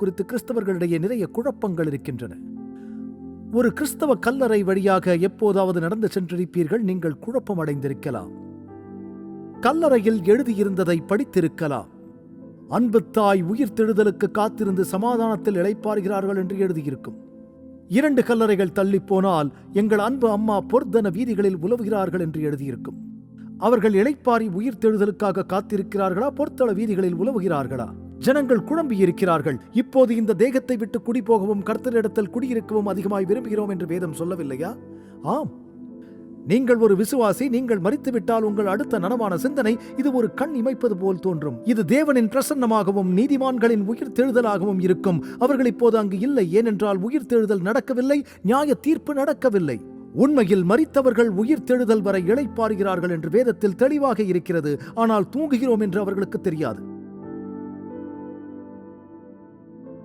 குறித்து கிறிஸ்தவர்களிடையே நிறைய குழப்பங்கள் இருக்கின்றன. ஒரு கிறிஸ்தவ கல்லறை வழியாக எப்போதாவது நடந்து சென்றிருப்பீர்கள் நீங்கள் குழப்பம் அடைந்திருக்கலாம் கல்லறையில் எழுதியிருந்ததை படித்திருக்கலாம். அன்பு தாய் உயிர் தெழுதலுக்கு காத்திருந்து சமாதானத்தில் இளைப்பாறுகிறார்கள் என்று எழுதியிருக்கும். இரண்டு கல்லறைகள் தள்ளி போனால் எங்கள் அன்பு அம்மா பொர்தன வீதிகளில் உலவுகிறார்கள் என்று எழுதியிருக்கும். அவர்கள் இழைப்பாரி உயிர் தெழுதலுக்காக காத்திருக்கிறார்களா பொர்த்தள வீதிகளில் உலவுகிறார்களா? ஜனங்கள் குழம்பி இருக்கிறார்கள் இப்போது இந்த தேகத்தை விட்டு குடி போகவும் கர்த்தரிடத்தில் குடியிருக்கவும் அதிகமாய் விரும்புகிறோம் என்று வேதம் சொல்லவில்லையா? ஆம். நீங்கள் ஒரு விசுவாசி நீங்கள் மறித்துவிட்டால் உங்கள் அடுத்த நனவான சிந்தனை இது ஒரு கண் இமைப்பது போல் தோன்றும். இது தேவனின் பிரசன்னமாகவும் நீதிமான்களின் உயிர் தெழுதலாகவும் இருக்கும். அவர்கள் இப்போது அங்கு இல்லை ஏனென்றால் உயிர் தெழுதல் நடக்கவில்லை நியாய தீர்ப்பு நடக்கவில்லை. உண்மையில் மறித்தவர்கள் உயிர் தெழுதல் வரை இழைப்பாருகிறார்கள் என்று வேதத்தில் தெளிவாக இருக்கிறது. ஆனால் தூங்குகிறோம் என்று அவர்களுக்கு தெரியாது.